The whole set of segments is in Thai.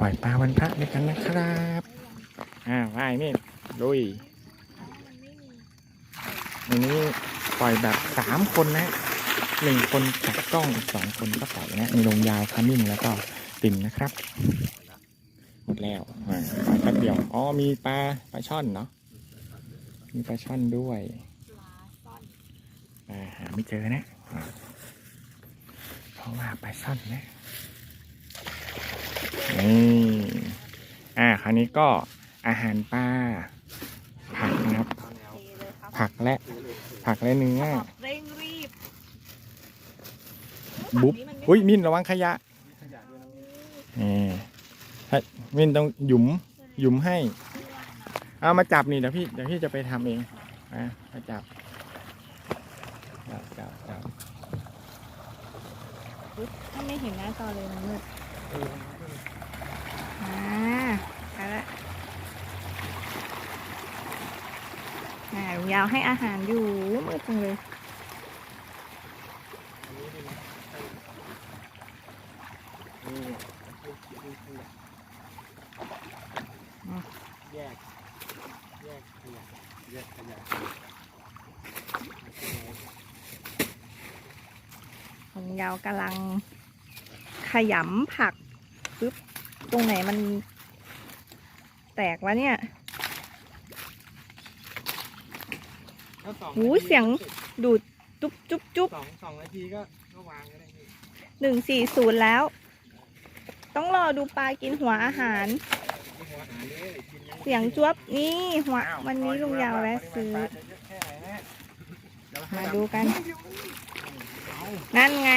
ปล่อยปลาวันพระด้วยกันนะครับอ่าว่ายนี่ลุยวันนี้ปล่อยแบบสามคนนะหนึ่งคนจับกล้องอีกสองคนก็ปล่อยนะ มีลงยาวขมิ้นแล้วก็ติ่มนะครับ หมดแล้วอ่าปล่อยแป๊บเดียวอ๋อมีปลาปลาช่อนเนาะมีปลาช่อนด้วยอ่าหาไม่เจอนะอ่าเพราะว่าปลาช่อนนะ นี่อ่าคราวนี้ก็อาหารปลาผักนะครับ ผักและผักและเนื้อเร่งรีบบุ๊บอุ้ยมินระวังขยะนี่ถ้ามินต้องหยุมหยุมให้ เอามาจับนี่เดี๋ยวพี่เดี๋ยวพี่จะไปทำเองนะมาจับจับจับจับถ้าไม่เห็นหน้าจอเลยมันมืด อ่าไปละอ่าลุงยาวให้อาหารอยู่มืดจังเลยแยก แยกขยะแยกขยะลุงยาวกำลังขยำผัก ปึ๊บ ตรงไหนมันแตกวะเนี่ยหูเสียงดูดจุ๊บจุ๊บจุ๊บสองสองนาทีก็ก็วางก็ได้พี่หนึ่งสี่ศูนย์แล้ว ต้องรอดูปลากินหัวอาหารที่หัวหาเลยกินยังเสียงจวบนี่หัววันนี้ลุงยาวแวะซื้อมาดูกัน นั่นไง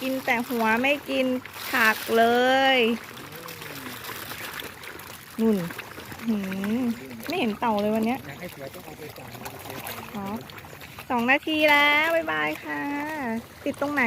กินแต่หัวไม่กิน ผักเลยนุ่นไม่เห็นเต่าเลยวันเนี้ยอยากให้สองเอาไปจ่ายอ๋อสองนาทีแล้ว บ๊ายบายค่ะ ติดตรงไหน